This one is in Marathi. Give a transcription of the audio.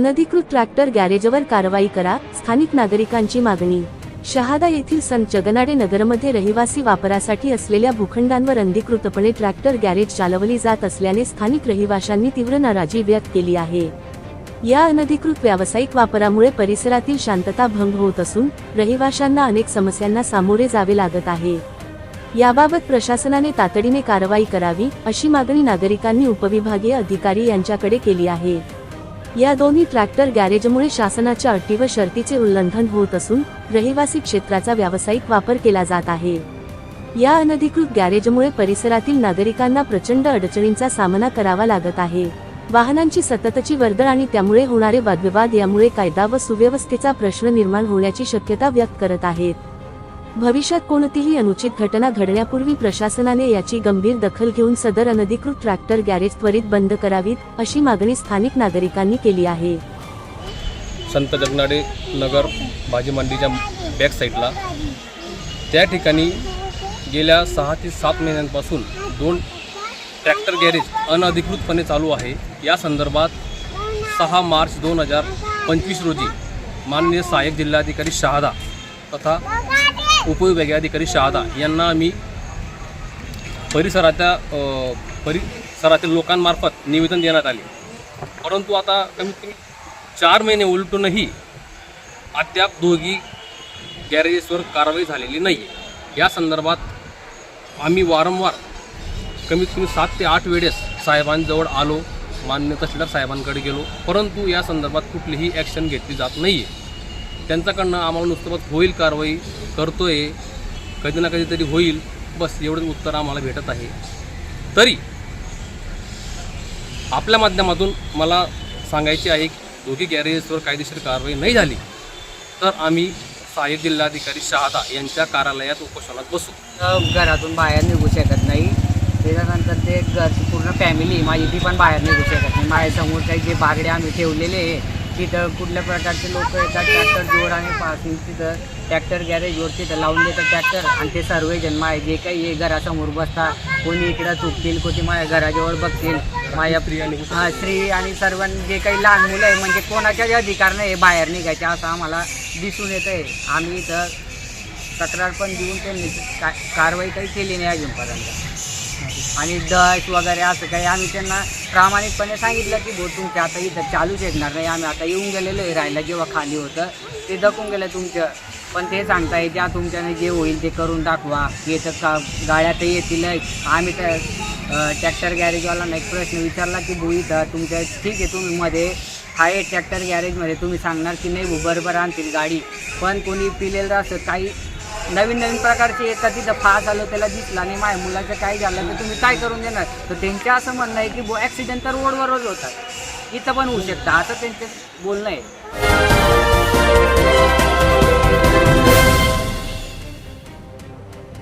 अनधिकृत ट्रॅक्टर गॅरेजवर कारवाई करा स्थानिक नागरिकांची मागणी. शहादा येथील संत जगनाडे नगरमध्ये रहिवासी वापरासाठी असलेल्या भूखंडांवर अनधिकृतपणे ट्रॅक्टर गॅरेज चालवली जात असल्याने स्थानिक रहिवाशांनी तीव्र नाराजी व्यक्त केली आहे. या अनधिकृत व्यावसायिक वापरामुळे परिसरातील शांतता भंग होत असून रहिवाशांना अनेक समस्यांना सामोरे जावे लागत आहे. याबाबत प्रशासनाने तातडीने कारवाई करावी अशी मागणी नागरिकांनी उपविभागीय अधिकारी यांच्याकडे केली आहे. या दोन्ही ट्रॅक्टर गॅरेजमुळे शासनाच्या अटी व शर्तीचे उल्लंघन होत असून रहिवासी क्षेत्राचा व्यावसायिक वापर केला जात आहे. या अनधिकृत गॅरेजमुळे परिसरातील नागरिकांना प्रचंड अडचणींचा सामना करावा लागत आहे. वाहनांची सततची वर्दळ आणि त्यामुळे होणारे वादविवाद यामुळे कायदा व सुव्यवस्थेचा प्रश्न निर्माण होण्याची शक्यता व्यक्त करत आहेत. भविष्यात कोणतीही अनुचित घटना घडण्यापूर्वी प्रशासनाने याची गंभीर दखल घेऊन सदर अनधिकृत ट्रॅक्टर गॅरेज त्वरित बंद करावीत अशी मागणी स्थानिक नागरिकांनी केली आहे. संत जगनाडे नगर भाजी मंडीच्या बॅक साईडला त्या ठिकाणी गेल्या सहा ते सात महिन्यांपासून दोन ट्रॅक्टर गॅरेज अनधिकृतपणे चालू आहे. या संदर्भात सहा मार्च दोन हजार पंचवीस रोजी माननीय सहाय्यक जिल्हाधिकारी शहादा तथा उपविभागीय अधिकारी शहादा यांना आम्ही परिसराच्या परिसरातील लोकांमार्फत निवेदन देण्यात आले. परंतु आता कमीत कमी चार महिने उलटूनही अद्याप दोघी गॅरेजेसवर कारवाई झालेली नाही आहे या संदर्भात आम्ही वारंवार कमीत कमी सात ते आठ वेळेस साहेबांजवळ आलो मान्य तहसीलदार साहेबांकडे गेलो परंतु या संदर्भात कुठलीही ॲक्शन घेतली जात नाही आहे त्यांच्याकडनं आम्हाला नुसतं होईल कारवाई करतोय. कधी ना कधीतरी होईल. बस एवढंच उत्तर आम्हाला भेटत आहे. तरी आपल्या माध्यमातून मला सांगायचे आहे की दोघी गॅरेजेसवर कायदेशीर कारवाई नाही झाली तर आम्ही सहाय्यक जिल्हाधिकारी शहादा यांच्या कार्यालयात उपोषणात बसू. घरातून बाहेर निघू शकत नाही. त्याच्यानंतर ते घरची पूर्ण फॅमिली माझी ती पण बाहेर निघू शकत नाही. माझ्यासमोर काही जे बागडे आम्ही ठेवलेले आहे तिथं कुठल्या प्रकारचे लोक येतात? ट्रॅक्टर जोर आणि पासिंग तिथं. ट्रॅक्टर गॅरेजवर तिथं लावून देतात ट्रॅक्टर आणि ते सर्वजण माझे जे काही आहे घरासमोर बसतात कोणी इकडं चुकतील कोणी माझ्या घराजवळ बघतील. माझ्या. हा स्त्री आणि सर्वांनी जे काही लहान मुलं आहे म्हणजे कोणाच्याच अधिकार नाही आहे बाहेर निघायचे असं आम्हाला दिसून येतं आहे आम्ही इथं तक्रार पण देऊन त्यांनी का कारवाई काही केली नाही अजूनपर्यंत. आणि दश वगैरे असं काही आम्ही त्यांना प्रामाणिकपणे सांगितलं की भाऊ तुमच्या आता इथं चालूच येणार नाही. आम्ही आता येऊन गेलेलो आहे राहायला जेव्हा खाली होतं ते दखून गेलं तुमचं पण ते सांगताय ज्या तुमच्याने जे होईल ते करून दाखवा. येतं का गाड्या तर येतील आम्ही तर ट्रॅक्टर गॅरेजवाला एक प्रश्न विचारला की भाऊ इथं तुमच्या ठीक आहे तुम्ही मध्ये आहे ट्रॅक्टर गॅरेजमध्ये तुम्ही सांगणार की नाही भाऊ बरोबर आणतील गाडी. पण कोणी पिलेलं असं काही नवीन नवीन प्रकारचे येतात तिथं फास आलं त्याला दिसला आणि माझ्या मुलाचं काय झालं तर तुम्ही काय करून देणार? तर त्यांचं असं म्हणणं आहे की बो ॲक्सिडेंट तर रोडवरच होतात. इथं पण होऊ शकतं. असं त्यांचं बोलणं आहे.